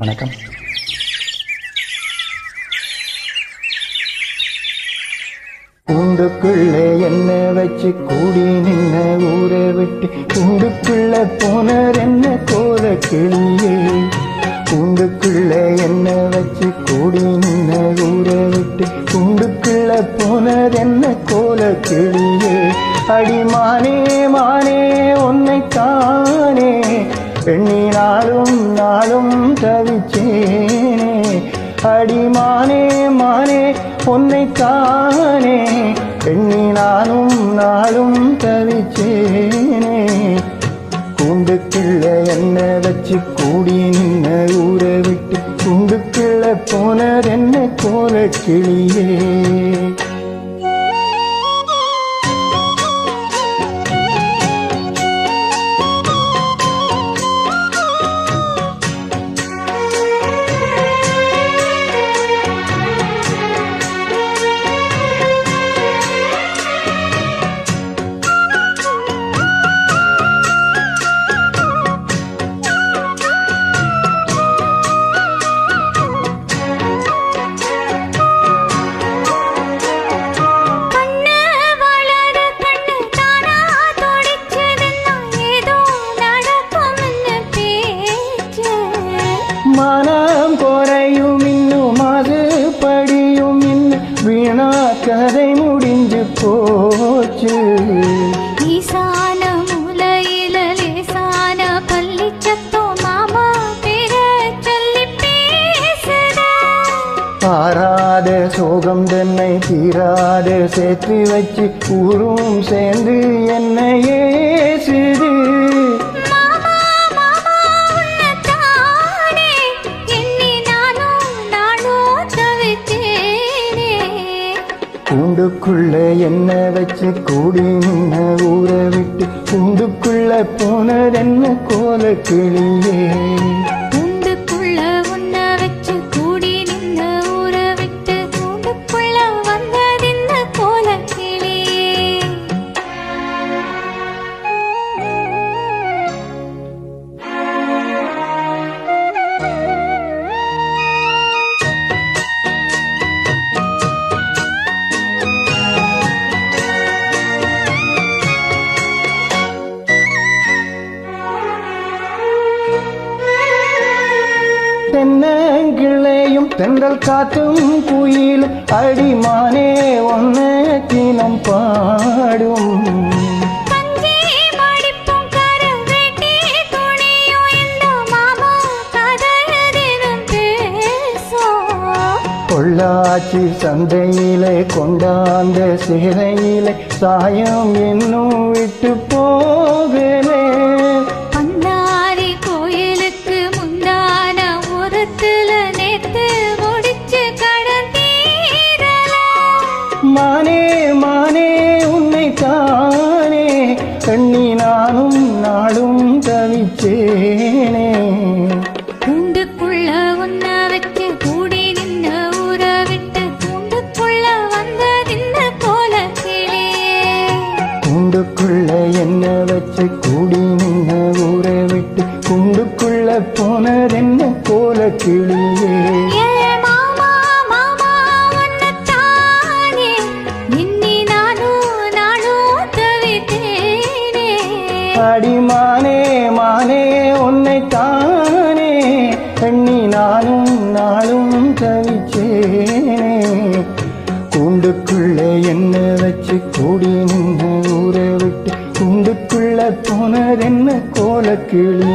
வணக்கம். கூண்டுக்குள்ளே என்ன வச்சு கூடி நின்ன ஊரை விட்டு? கூண்டுக்குள்ள போனர் என்ன கோர கிளியே? கூண்டுக்குள்ளே என்ன வச்சு கூடி நின்ன ஊரை விட்டு? கூண்டுக்குள்ள போனர் என்ன கோல கிளியே? அடிமானே மானே உன்னை தானே எண்ணினாலும் நாளும் தவிச்சேனே. அடிமானே மானே பொன்னைத்தானே. தானே எண்ணி நானும் நாளும் தவிச்சேனே. கூண்டுக்குள்ள என்ன வச்சு கூடி நின்ன ஊரை விட்டு கூண்டுக்குள்ள போனர் என்ன கோல கிளியே. போச்சு. ஈசான மூலையில லேசான பள்ளி சத்தம் மாமா பேர சொல்லி பேசுத. ஆறாத சோகம் தன்னை தீராத சேர்த்து வச்சு ஊரும் சேர்ந்து என்ன கூண்டுக்குள்ள என்ன வச்சு கூடி நின்ன ஊரை விட்டு கூண்டுக்குள்ள போனதென்ன கோல கிளியே தென்றல் காத்தும் குயிலும் அடிமானே ஒன்ன தினம் பாடும். பொள்ளாச்சி சந்தையிலே கொண்டாந்த சிறையிலே சாயம் இன்னும் விட்டு போகலே மானே மானே உன்னை தானே. கண்ணி நானும் நாடும் தவிச்சேனே. கூண்டுக்குள்ள என்ன வச்சு கூடி நின்ன ஊரை விட்டு கூண்டுக்குள்ள போனதென்ன கோல கிளியே அடி மானே மானே உன்னை தானே எண்ணி நானும் நாளும் தவிச்சேனே. கூண்டுக்குள்ள என்ன வச்சு கூடி நின்று ஊரை விட்டு கூண்டுக்குள்ள போனதென்ன கோல கிளியே